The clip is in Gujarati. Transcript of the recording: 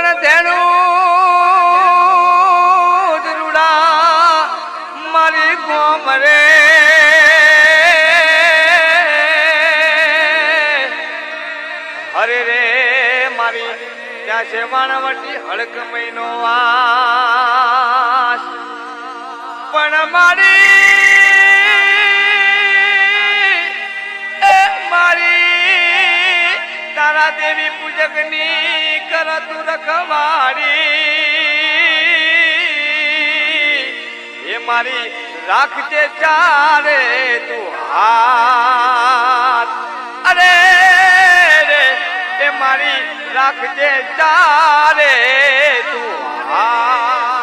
પણ ધેણું રૂડા મારી ગોમરે અરે રે મારી, ત્યાં છે વાણવટી હળક મહિનો વાસ. પણ મારી મારી તારા દેવી પૂજકની કર તું રખવાડી એ મારી રાખજે ચારે તું હાથ અરે રે એ મારી રાખજે ચારે તું હાથ